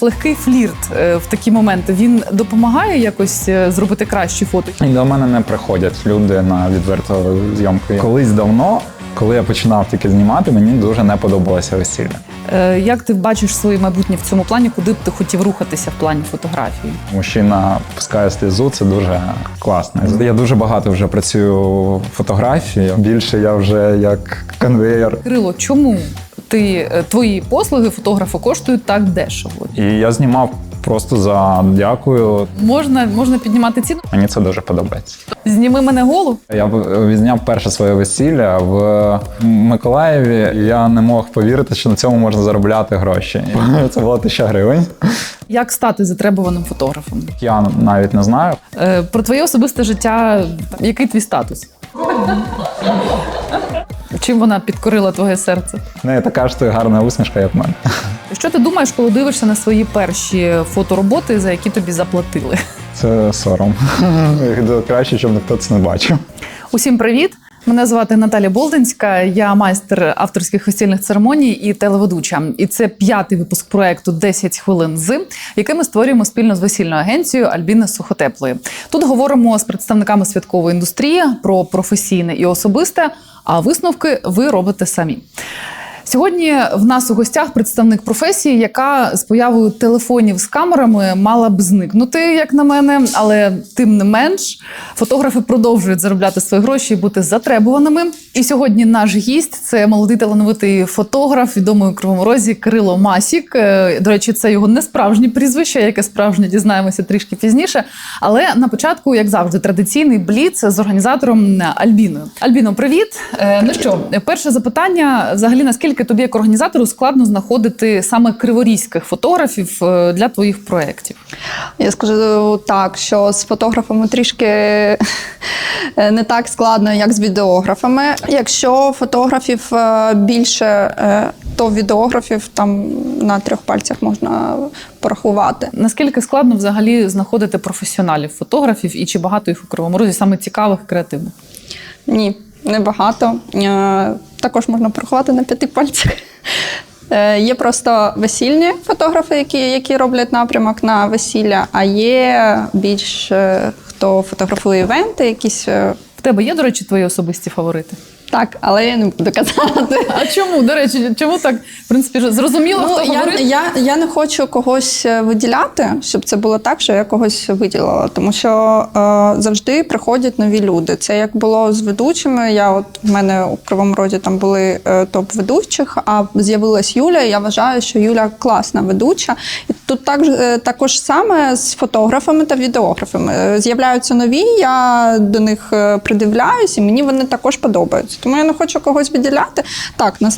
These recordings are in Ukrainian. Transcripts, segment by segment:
Легкий флірт е, в такі моменти він допомагає якось е, зробити кращі фото. І до мене не приходять люди на відверту зйомку. Колись давно, коли я починав тільки знімати, мені дуже не подобалося весілля. Е, Як ти бачиш своє майбутнє в цьому плані? Куди б ти хотів рухатися в плані фотографії? Мужчина пускає слізу, це дуже класно. Я дуже багато вже працюю в фотографії. Більше я вже як конвеєр. Кирило, чому ти е, твої послуги фотографа коштують так дешево? І я знімав просто за дякую. Можна, можна піднімати ціну? Мені це дуже подобається. Зніми мене голу. Я відзняв перше своє весілля в Миколаєві. Я не мог повірити, що на цьому можна заробляти гроші. Це було тисяча гривень. Як стати затребуваним фотографом? Я навіть не знаю. Е, Про твоє особисте життя, який твій статус? Чим вона підкорила твоє серце? Не така ж ти гарна усмішка, як в мене. Що ти думаєш, коли дивишся на свої перші фотороботи, за які тобі заплатили? Це сором. Краще, щоб ніхто це не бачив. Усім привіт! Мене звати Наталя Болдинська. Я майстер авторських весільних церемоній і телеведуча. І це п'ятий випуск проекту «10 хвилин з, який ми створюємо спільно з весільною агенцією Альбіни Сухотеплої. Тут говоримо з представниками святкової індустрії про професійне і особисте. А висновки ви робите самі. Сьогодні в нас у гостях представник професії, яка з появою телефонів з камерами мала б зникнути, як на мене, але тим не менш, фотографи продовжують заробляти свої гроші і бути затребуваними. І сьогодні наш гість це молодий талановитий фотограф, відомий у Кривому Розі Кирило Масік. Е, До речі, це його не справжнє прізвище, яке справжнє дізнаємося трішки пізніше. Але на початку, як завжди, традиційний бліц з організатором Альбіною. Альбіно, привіт. Е, Ну що, перше запитання: взагалі, наскільки тобі як організатору складно знаходити саме криворізьких фотографів е, для твоїх проєктів? Я скажу так, що з фотографами трішки е, не так складно, як з відеографами. Якщо фотографів е, більше, то відеографів там на трьох пальцях можна порахувати. Наскільки складно взагалі знаходити професіоналів фотографів і чи багато їх у Кривому Розі, саме цікавих, креативних? Ні, небагато. Також можна порахувати на п'яти пальцях. Е, Є просто весільні фотографи, які, які роблять напрямок на весілля, а є більш е, хто фотографує івенти, якісь. е, В тебе є, до речі, твої особисті фаворити? Так, але я не буду казати. А чому? До речі, чому так? В принципі, зрозуміло, Ну, хто я, фаворит? я, я не хочу когось е, виділяти, щоб це було так, що я когось виділила. Тому що е, завжди приходять нові люди. Це як було з ведучими. Я от в мене у Кривому Роді там були е, топ ведучих, а з'явилась Юля. і Я вважаю, що Юля класна ведуча. І тут так, е, також саме з фотографами та відеографами. Е, З'являються нові, я до них е, придивляюсь, і мені вони також подобаються. Тому я не хочу когось виділяти. Так, на,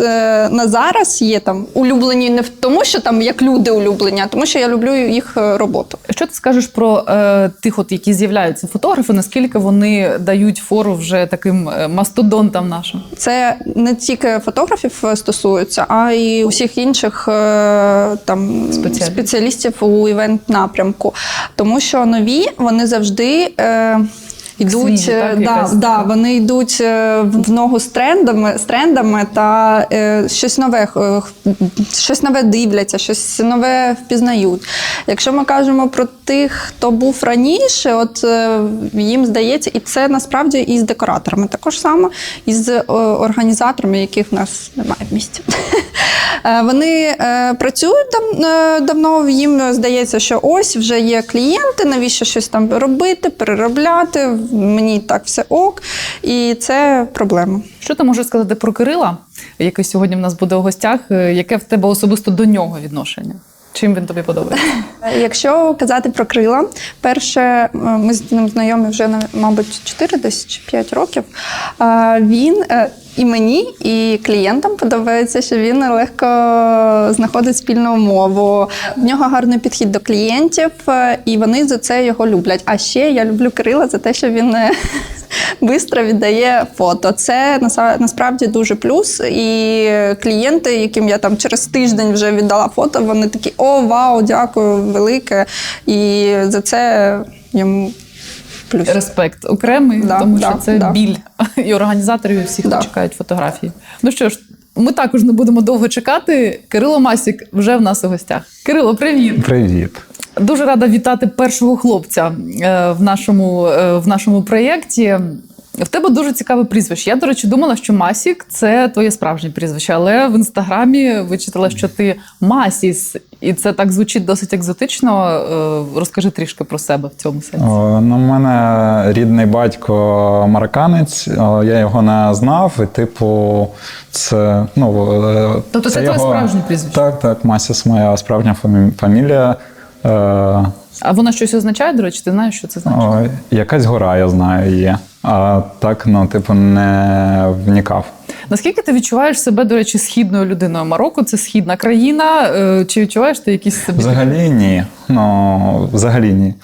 на зараз є там улюблені не в тому, що там як люди улюблені, а тому що я люблю їх роботу. Що ти скажеш про е, тих, от, які з'являються фотографи, наскільки вони дають фору вже таким мастодонтам нашим? Це не тільки фотографів стосується, а й усіх інших е, там Спеціалістів. Спеціалістів у івент напрямку. Тому що нові вони завжди. Е, Йдуть, Свіжі, е, так, да, якась да, вони йдуть е, в ногу з трендами, з трендами та е, щось нове, е, щось нове дивляться, щось нове впізнають. Якщо ми кажемо про тих, хто був раніше, от е, їм здається, і це насправді і з декораторами також само, і з е, організаторами, яких в нас немає в місті. Е, Вони е, працюють там е, давно, їм здається, що ось вже є клієнти, навіщо щось там робити, переробляти. Мені так все ок. І це проблема. Що ти можеш сказати про Кирила, який сьогодні в нас буде у гостях? Яке в тебе особисто до нього відношення? Чим він тобі подобається? Якщо казати про крила, перше, е, ми з ним знайомі вже мабуть 4 десь чи 5 років. Він е, і мені, і клієнтам подобається, що він легко знаходить спільну мову. В нього гарний підхід до клієнтів, е, і вони за це його люблять. А ще я люблю Кирила за те, що він швидко віддає фото. Це насправді дуже плюс. І клієнти, яким я там через тиждень вже віддала фото, вони такі: о, вау, дякую, велике. І за це йому плюс. Респект окремий, Да, тому що це да. біль і організаторів і всіх, Да. чекають фотографії. Ну що ж, Ми також не будемо довго чекати. Кирило Масік вже в нас у гостях. Кирило, привіт! Привіт. Дуже рада вітати першого хлопця е, в нашому, е, в нашому проєкті. В тебе дуже цікаве прізвище. Я, до речі, думала, що Масік це твоє справжнє прізвище, але в інстаграмі вичитала, що ти Масіс, і це так звучить досить екзотично. Е, Розкажи трішки про себе в цьому сенсі. О, ну, мене рідний батько марокканець, я його не знав, і типу, це. Ну, Тобто це твоє справжнє прізвище? Так, так, Масіс моя справжня фамі- фамілія. Е, А воно щось означає, до речі, ти знаєш, що це значить? о, якась гора, я знаю, є. А так, ну, типу, не вникав. Наскільки ти відчуваєш себе, до речі, східною людиною? Марокко це східна країна. Е, Чи відчуваєш ти якісь собі Взагалі ні. Ну, взагалі ні.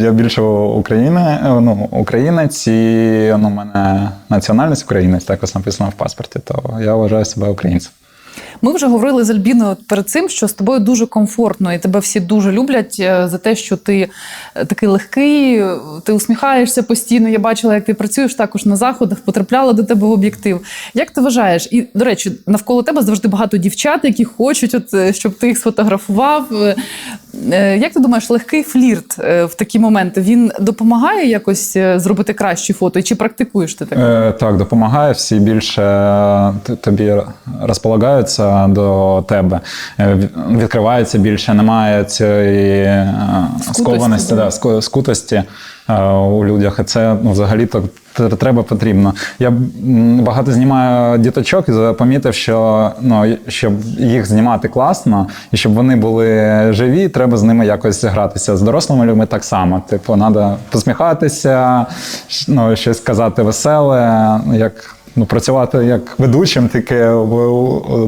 Я більше України, ну, українець і ну, у мене національність українець, так ось написано в паспорті, то я вважаю себе українцем. Ми вже говорили з Альбіною перед цим, що з тобою дуже комфортно, і тебе всі дуже люблять е, за те, що ти е, такий легкий, ти усміхаєшся постійно. Я бачила, як ти працюєш також на заходах, потрапляла до тебе в об'єктив. Як ти вважаєш? І до речі, навколо тебе завжди багато дівчат, які хочуть, от, е, щоб ти їх сфотографував. Е, Як ти думаєш, легкий флірт е, в такі моменти він допомагає якось е, зробити кращі фото? Чи практикуєш ти таке? Е, так, допомагає. Всі більше тобі розполагаються до тебе, від- відкриваються більше, немає цієї Скутості, скованості, да. скутості у людях. І це ну, взагалі то треба потрібно. Я багато знімаю діточок і помітив, що ну, щоб їх знімати класно і щоб вони були живі, треба з ними якось гратися. З дорослими людьми так само. Типу, треба посміхатися, ну, щось казати веселе, як ну, працювати як ведучим, тільки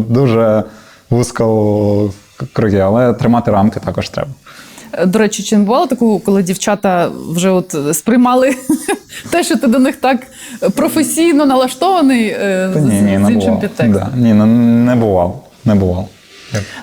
дуже вузько круги, але тримати рамки також треба. До речі, чи не бувало такого, коли дівчата вже от сприймали те, що ти до них так професійно налаштований е, з, ні, ні, з іншим підтекстом? Да. Ні, не бував. Не бував.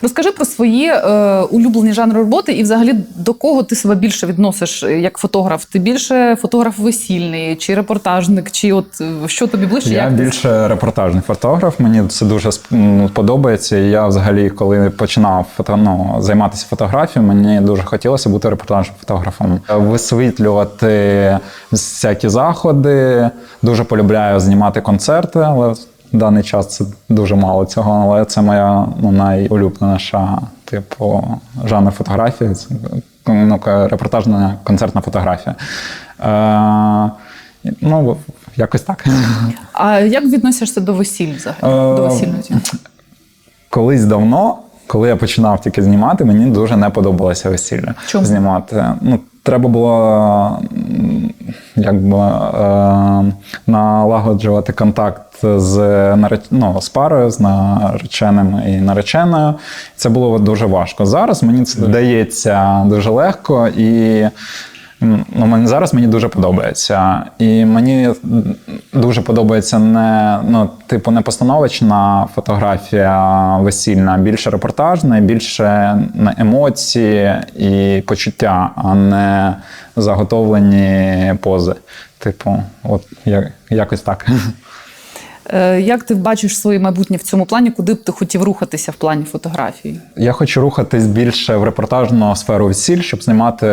Розкажи про свої е, улюблені жанри роботи і взагалі до кого ти себе більше відносиш е, як фотограф? Ти більше фотограф весільний, чи репортажник, чи от е, що тобі ближче? Я як ти- більше репортажний фотограф. Мені це дуже сп- подобається. І я взагалі, коли починав фото, ну, займатися фотографією, мені дуже хотілося бути репортажним фотографом. Висвітлювати всякі заходи. Дуже полюбляю знімати концерти, але в даний час це дуже мало цього. Але це моя ну, найулюбленіша, типу, жанр фотографії. Це, ну, репортажна концертна фотографія. Е, ну, якось так. А як відносишся до весіль взагалі? Е, До весільної? Колись давно, коли я починав тільки знімати, мені дуже не подобалося весілля Чому? знімати. Ну, треба було якби, е, налагоджувати контакт з, ну, з парою, з нареченим і нареченою. Це було дуже важко. Зараз мені це дається дуже легко і. Ну, мені зараз мені дуже подобається. І мені дуже подобається не ну, типу, не постановочна фотографія весільна, а більше репортажна, більше на емоції і почуття, а не заготовлені пози. Типу, от я- якось так. Е, Як ти бачиш своє майбутнє в цьому плані? Куди б ти хотів рухатися в плані фотографії? Я хочу рухатись більше в репортажну сферу весіль, щоб знімати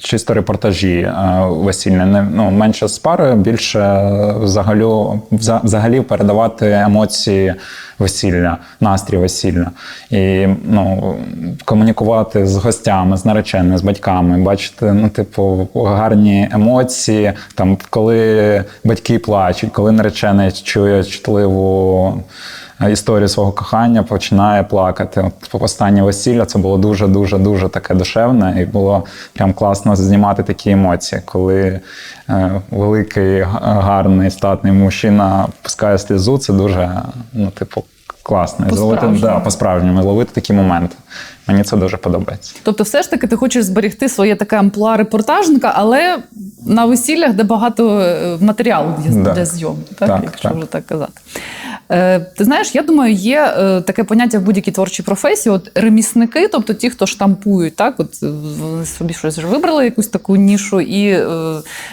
чисто репортажі е, весільні. Не, ну, менше з парою, більше взагалі, взагалі передавати емоції весілля, настрій весілля. І ну, комунікувати з гостями, з нареченими, з батьками, бачити, ну, типу, гарні емоції, там, коли батьки плачуть, коли наречений чує чутливу історію свого кохання, починає плакати. От останнє весілля це було дуже, дуже, дуже таке душевне, і було прям класно знімати такі емоції, коли е, великий, гарний, статний мужчина пускає слізу. Це дуже, ну, типу, класно. По-справжньому. да, по-справжньому, ловити такі моменти. Мені це дуже подобається. Тобто, все ж таки, ти хочеш зберегти своє таке амплуа репортажника, але на весіллях, де багато е, матеріалу для, Так. для зйомки, так, Так, якщо так. вже так казати. Е, ти знаєш, я думаю, є е, таке поняття в будь-якій творчій професії. От ремісники, тобто ті, хто штампують, так, от е, вони собі щось вибрали, якусь таку нішу, і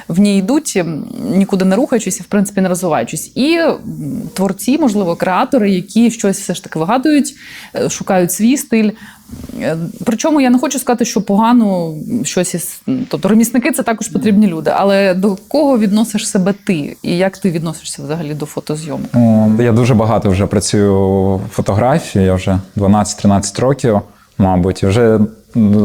в ній йдуть, нікуди не рухаючись і, в принципі, не розвиваючись. І творці, можливо, креатори, які щось все ж таки вигадують, шукають свій стиль. Е, Причому я не хочу сказати, що погано щось із. Тобто ремісники це також потрібні люди. Але до кого відносиш себе ти? І як ти відносишся взагалі до фотозйомки? Я дуже багато вже працюю в фотографії, я вже 12-13 років, мабуть, вже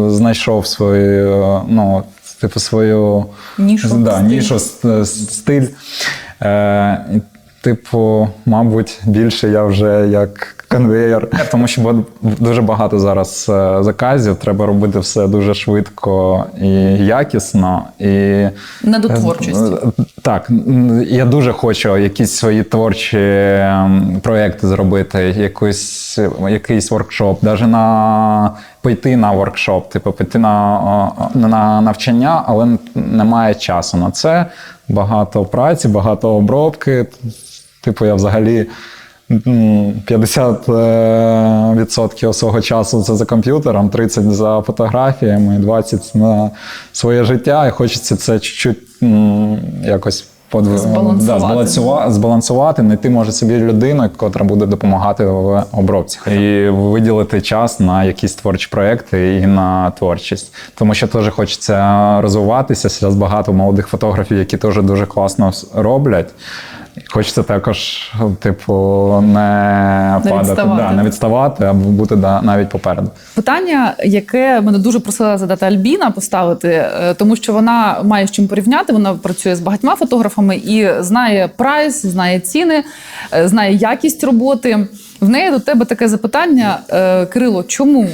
знайшов свою, ну, типу, свою Нішу, да, стиль. нішу стиль. Е, і, типу, мабуть, більше я вже як конвеєр, тому що дуже багато зараз е, заказів, треба робити все дуже швидко і якісно. І Не до творчості. Е, Так, я дуже хочу якісь свої творчі ем, проекти зробити, якийсь, якийсь воркшоп, навіть на пойти на воркшоп, типу піти на, на навчання, але немає часу на це. Багато праці, багато обробки. Типу, я взагалі. 50% е, свого часу це за комп'ютером, 30% за фотографіями, 20% на своє життя. І хочеться це чуть-чуть якось подв... Збалансувати. Да, збалансувати, збалансувати, знайти може собі людину, яка буде допомагати в обробці. І виділити час на якісь творчі проекти і на творчість. Тому що теж хочеться розвиватися. Зараз багато молодих фотографів, які теж дуже класно роблять. Хочеться також, типу, не, Не падати, відставати. Да, не відставати, а бути да, навіть попереду. Питання, яке мене дуже просила задати Альбіна поставити, е, тому що вона має з чим порівняти. Вона працює з багатьма фотографами і знає прайс, знає ціни, е, знає якість роботи. В неї до тебе таке запитання, е, Кирило, чому?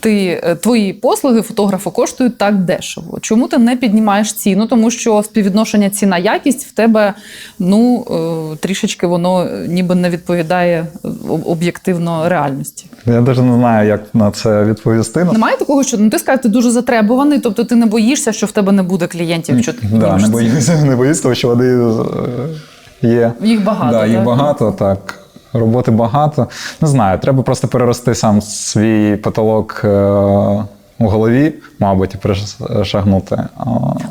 Ти е, твої послуги фотографа коштують так дешево. Чому ти не піднімаєш ціну? Тому що співвідношення ціна якість в тебе ну е, трішечки воно ніби не відповідає об'єктивно реальності. Я навіть не знаю, як на це відповісти. Немає такого, що ну ти скажеш, ти дуже затребуваний, тобто ти не боїшся, що в тебе не буде клієнтів, якщо ти Да, не боюся, не боюся, тому що вони є. Їх багато, Да, їх так? багато, так. Роботи багато. Не знаю, треба просто перерости сам свій потолок е, у голові, мабуть, перешагнути.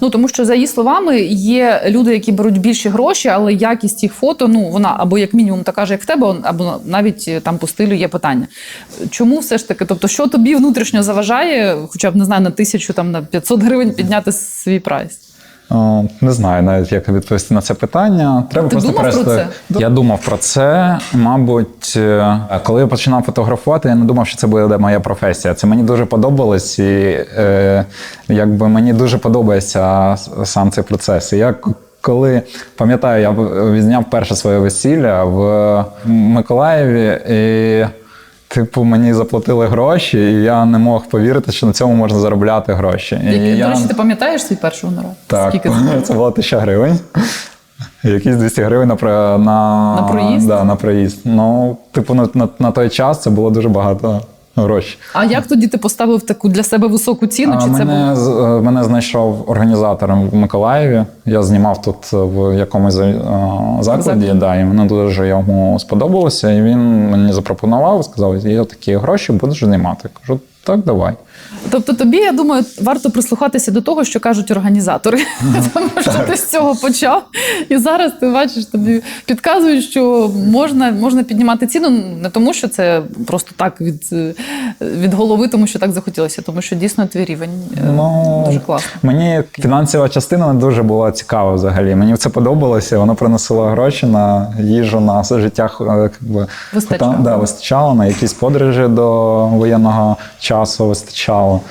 Ну тому що за її словами є люди, які беруть більші гроші, але якість їх фото, ну вона або як мінімум така ж, як в тебе, або навіть е, там по стилю є питання. Чому все ж таки? Тобто, що тобі внутрішньо заважає, хоча б не знаю, на тисячу там на 500 гривень підняти свій прайс? О, Не знаю навіть, як відповісти на це питання. Треба Ти просто думав про перести. Я думав про це. Мабуть, е, коли я починав фотографувати, я не думав, що це буде моя професія. Це мені дуже подобалось, і е, якби мені дуже подобається сам цей процес. І я коли пам'ятаю, я відзняв перше своє весілля в Миколаєві і. Типу, мені заплатили гроші, і я не мог повірити, що на цьому можна заробляти гроші. І Які, я... До речі, ти пам'ятаєш свій перший гонорар? Так, Скільки це? це було тисяча гривень. Якісь 200 гривень на, на, На проїзд? Да, на проїзд. Ну, типу, на, на, на той час це було дуже багато грошей. А як тоді ти поставив таку для себе високу ціну? А Чи це мене, було? е, мене знайшов організатором в Миколаєві. Я знімав тут в якомусь е, закладі, Закладі. да, і мене дуже йому сподобалося. І він мені запропонував, сказав, є такі гроші, будеш знімати. Кажу, так, давай. Тобто тобі, я думаю, варто прислухатися до того, що кажуть організатори. Тому що ти з цього почав. І зараз ти бачиш, тобі підказують, що можна, можна піднімати ціну не тому, що це просто так від, від голови, тому що так захотілося, тому що дійсно твій рівень е, Ну, дуже класний. Мені фінансова частина не дуже була цікава взагалі. Мені це подобалося, воно приносило гроші на їжу, на все життя. е, якби, Вистачало. Да, вистачало, на якісь подорожі до воєнного часу вистачало.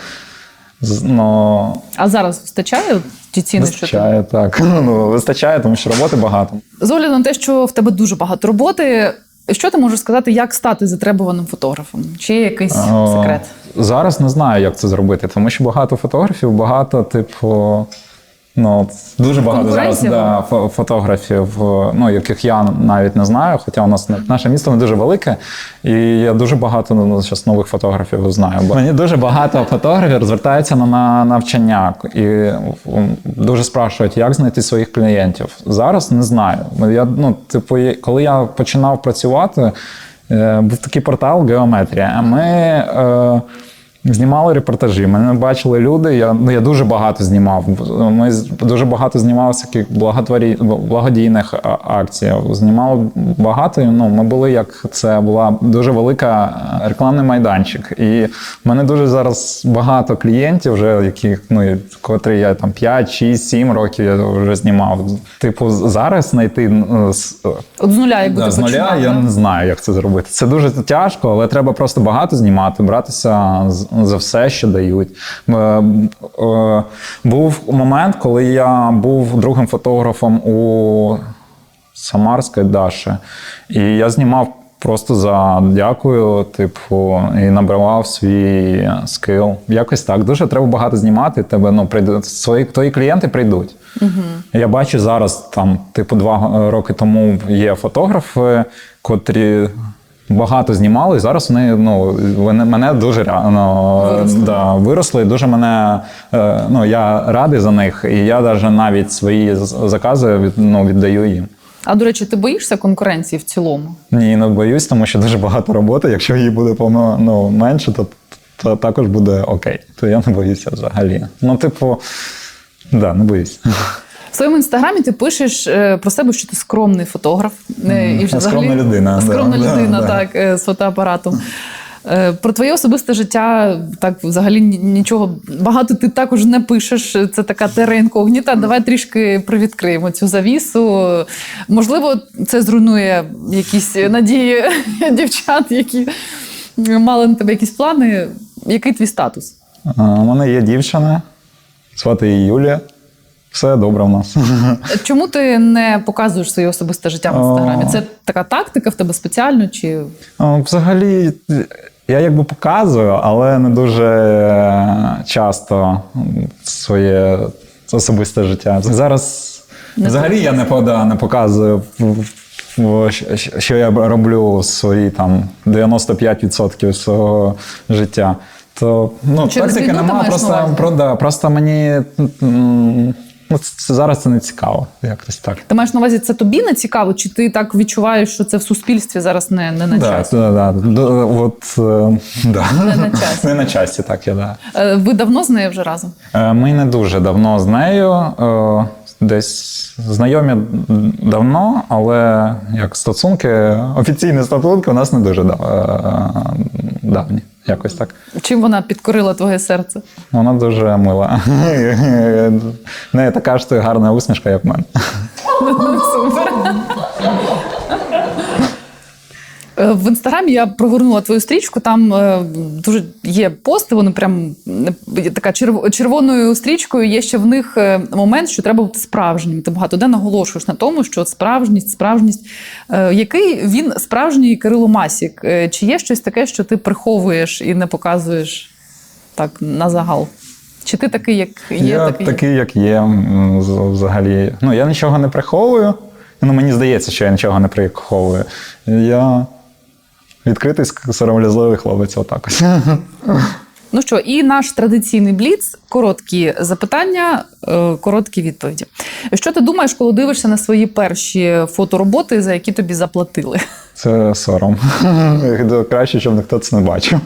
З- Ну, А зараз вистачає ті ціни, що вистачає, так. Ну, вистачає, тому що роботи багато. з огляду на те, що в тебе дуже багато роботи. Що ти можеш сказати, як стати затребуваним фотографом? Чи є якийсь секрет? Зараз не знаю, як це зробити, тому що багато фотографів, багато, типу, Ну, дуже багато зараз да, фо- фотографів, е, ну, яких я навіть не знаю, хоча у нас не- наше місто не дуже велике, і я дуже багато ну, зараз нових фотографів знаю. Бо мені дуже багато фотографів розвертаються на, на навчання і дуже спрашують, як знайти своїх клієнтів. Зараз не знаю. Я, ну, типу, коли я починав працювати, е, був такий портал Геометрія. Ми. Е, Знімали репортажі, мене бачили люди. Я, ну, я дуже багато знімав. Ми дуже багато знімали всяких благотворі, благодійних акцій. Знімали багато. Ну, ми були як це була дуже велика е, рекламний майданчик. І в мене дуже зараз багато клієнтів, вже яких ну котрі я там 5, 6, 7 років я вже знімав. Типу, зараз знайти От з нуля, якби Да, ти з нуля я не знаю, як це зробити. Це дуже тяжко, але треба просто багато знімати, братися з- за все, що дають. Е, е, Був момент, коли я був другим фотографом у Самарської Даші, і я знімав. Просто за дякую, типу, і набривав свій скил. Якось так. Дуже треба багато знімати. Тебе ну прийдуть свої твої клієнти прийдуть. Угу. Я бачу зараз, там, типу, два роки тому є фотографи, котрі багато знімали, і зараз вони ну вони мене дуже ра- ну, Виросли. да, виросли. і Дуже мене е, ну я радий за них, і я навіть навіть свої закази від, ну, віддаю їм. А до речі, ти боїшся конкуренції в цілому? Ні, не боюсь, тому що дуже багато роботи. Якщо її буде повно ну, менше, то, то також буде окей. То я не боюся взагалі. Ну, типу, да, не боюсь. В своєму інстаграмі ти пишеш е, про себе, що ти скромний фотограф. е, і Мгм. Скромна людина, Скромна да, людина, да. так, е, з фотоапаратом. Про твоє особисте життя так взагалі нічого багато ти також не пишеш. Це така тера інкогніта. Давай трішки привідкриємо цю завісу. Можливо, це зруйнує якісь надії дівчат, які мали на тебе якісь плани. Який твій статус? У мене є дівчина, звати її Юлія. Все добре в нас. Чому ти не показуєш своє особисте життя в інстаграмі? Це така тактика в тебе спеціально? Чи Взагалі, я якби показую, але не дуже часто своє особисте життя. Зараз Не взагалі я не, пода, не показую, що- я роблю свої там 95% свого життя. То ну, Через тактики немає, просто, про, да, просто мені ну, це, зараз це не цікаво. Якось так. ти маєш на увазі, це тобі не цікаво, чи ти так відчуваєш, що це в суспільстві зараз не, не на часі? да, да, да, от, е, да. Не на часі. Не на часі, так, я да. Е, Ви давно з нею вже разом? Е, Ми не дуже давно з нею. Десь знайомі давно, але як стосунки, офіційні стосунки у нас не дуже дав- давні. Якось так. Чим вона підкорила твоє серце? Вона дуже мила. Не така ж гарна усмішка, як в мене. Супер. Е, В інстаграмі я прогорнула твою стрічку. Там е, дуже є пости. Вони прям е, така черв- червоною стрічкою. Є ще в них момент, що треба бути справжнім. Ти багато де наголошуєш на тому, що справжність, справжність. Який він справжній Кирило Масік? Чи є щось таке, що ти приховуєш і не показуєш так на загал? Чи ти такий, як є? я такий, такий, як є, взагалі. Ну, я нічого не приховую. Ну, мені здається, що я нічого не приховую. Я відкритий сором'язливий хлопець, отак ось. Ну що, і наш традиційний бліц: короткі запитання, е, короткі відповіді. Що ти думаєш, коли дивишся на свої перші фотороботи, за які тобі заплатили? Це сором. Краще, щоб ніхто це не бачив.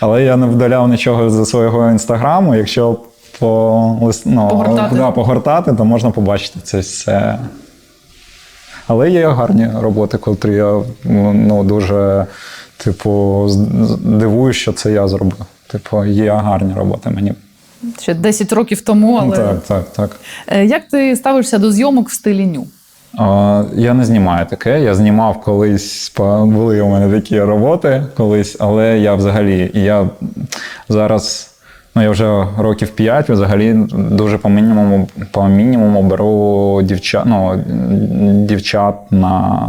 Але я не вдаляв нічого зі свого інстаграму. Якщо по, ну, Погортати. Да, погортати, то можна побачити це все. Але є гарні роботи, котрі я ну, дуже типу, дивуюсь, що це я зробив. Типу, є гарні роботи мені. Ще 10 років тому, але Так, так, так. Е, як ти ставишся до зйомок в стилі ню? Я не знімаю таке. Я знімав колись, були у мене такі роботи колись, але я взагалі, я зараз, ну я вже років 5, взагалі дуже по мінімуму, по мінімуму беру дівчат, ну, дівчат на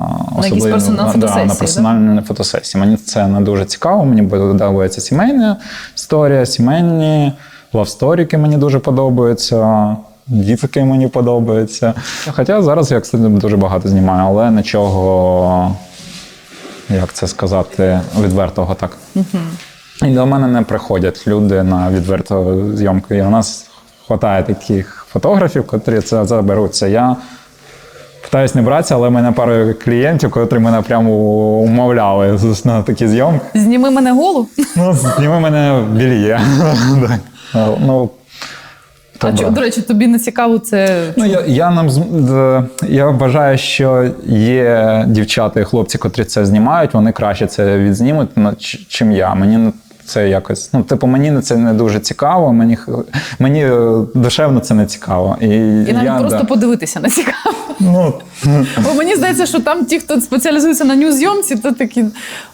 якісь персона- да, фотосесії, на да? фотосесії. Мені це не дуже цікаво. Мені подобається сімейна історія, сімейні лавсторіки мені дуже подобаються. дітки мені подобаються. Хоча зараз я кстати, дуже багато знімаю, але нічого, як це сказати, відвертого так. І до мене не приходять люди на відверту зйомку. І у нас вистачає таких фотографів, котрі це заберуться. Я питаюсь не братися, але в мене пару клієнтів, котрі мене прямо умовляли на такі зйомки. Зніми мене голу. Ну, зніми мене біліє. Ну, А добре. до речі, тобі не цікаво це. Ну, я, я, нам, я вважаю, що є дівчата і хлопці, котрі це знімають, вони краще це відзнімуть, чим я. Мені це якось, ну, типу, мені це не дуже цікаво, мені, мені е, душевно це не цікаво. І, І навіть я, просто да, подивитися не цікаво. ну, Бо мені здається, що там ті, хто спеціалізується на ньюзйомці, то такі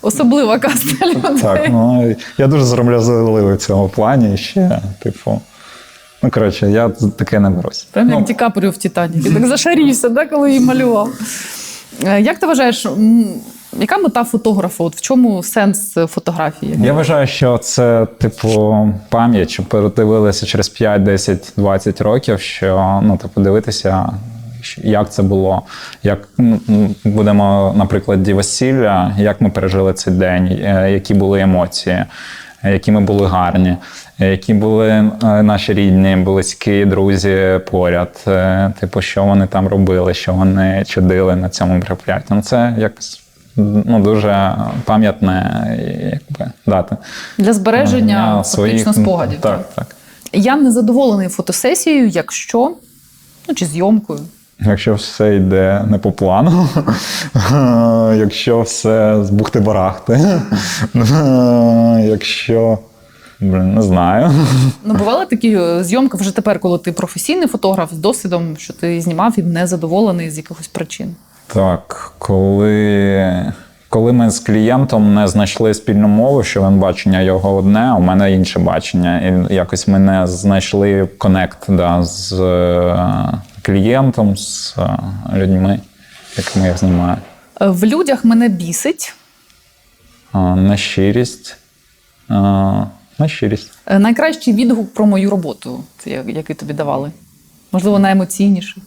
особлива каста людей. так, ну, я дуже сором'язливий в цьому плані ще, типу. Ну, коротше, я таке не берусь. Прям як ну, Ді Капріо в Титаніки. Так зашарівся, да, коли її малював. Е, Як ти вважаєш, яка мета фотографа? От в чому сенс фотографії? Я вважаю, що це типу пам'ять, щоб передивилися через 5, 10, 20 років, що ну, типу, дивитися, як це було, як ну, будемо, наприклад, весілля, як ми пережили цей день, е, які були емоції, які ми були гарні, які були е, наші рідні, близькі, друзі поряд, е, типу, що вони там робили, що вони чудили на цьому мероприятті. Ну, це якось ну, дуже пам'ятне якби, дата. Для збереження фактично спогадів. Так, так. Я не задоволений фотосесією, якщо ну чи зйомкою. Якщо все йде не по плану, якщо все з бухти-барахти, якщо. Блін, не знаю. Ну, бували такі е, зйомки вже тепер, коли ти професійний фотограф з досвідом, що ти знімав і не задоволений з якихось причин. Так, коли, коли ми з клієнтом не знайшли спільну мову, що він бачення його одне, а у мене інше бачення. І якось ми не знайшли конект да, з е, клієнтом, з е, людьми, якими я знімаю. Е, В людях мене бісить. Нещирість. Е, Нещирість. Е, Найкращий відгук про мою роботу, який тобі давали. Можливо, найемоційніший.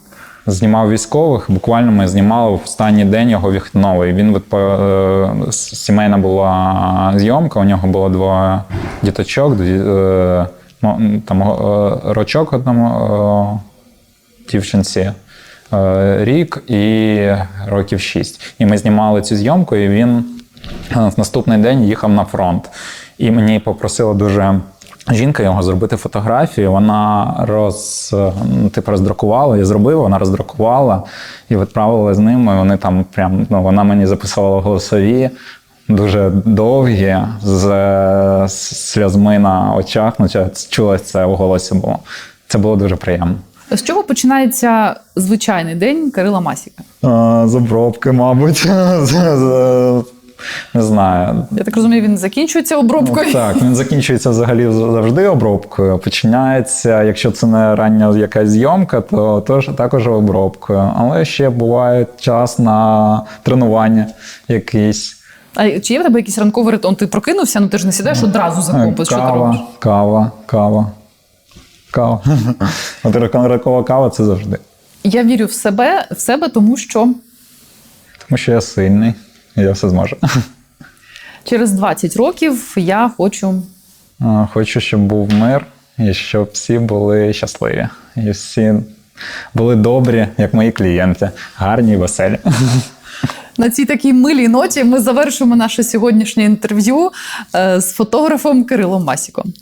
Знімав військових. Буквально ми знімали в останній день його вихновий. Він відпо... е, сімейна була зйомка. У нього було двоє діточок. е, Там е, рочок одному дівчинці. Рік і років шість. І ми знімали цю зйомку, і він в наступний день їхав на фронт. І мені попросила дуже жінка його зробити фотографію. Вона роз, ну, типу, роздрукувала, я зробив, вона роздрукувала і відправила з ним. І вони там прям, ну, вона мені записувала голосові. Дуже довгі, з, е, сльозми на очах. Ну, чулось це в голосі було. Це було дуже приємно. З чого починається звичайний день Кирила Масіка? З обробки, мабуть. Не знаю. Я так розумію, він закінчується обробкою. Ну, так, він закінчується взагалі завжди обробкою. Починається, якщо це не рання якась зйомка, то теж також обробкою. Але ще буває час на тренування якісь. А чи є в тебе якийсь ранковий ритуал? Ти прокинувся, ну ти ж не сідаєш одразу за компас. Що ти робиш? кава, кава, кава. От ранкова кава це завжди. Я вірю в себе, в себе, тому що Тому що я сильний, я все зможу. через 20 років я хочу. Хочу, щоб був мир, і щоб всі були щасливі. І всі були добрі, як мої клієнти, гарні і веселі. На цій такій милій ноті ми завершимо наше сьогоднішнє інтерв'ю е, з фотографом Кирилом Масіком.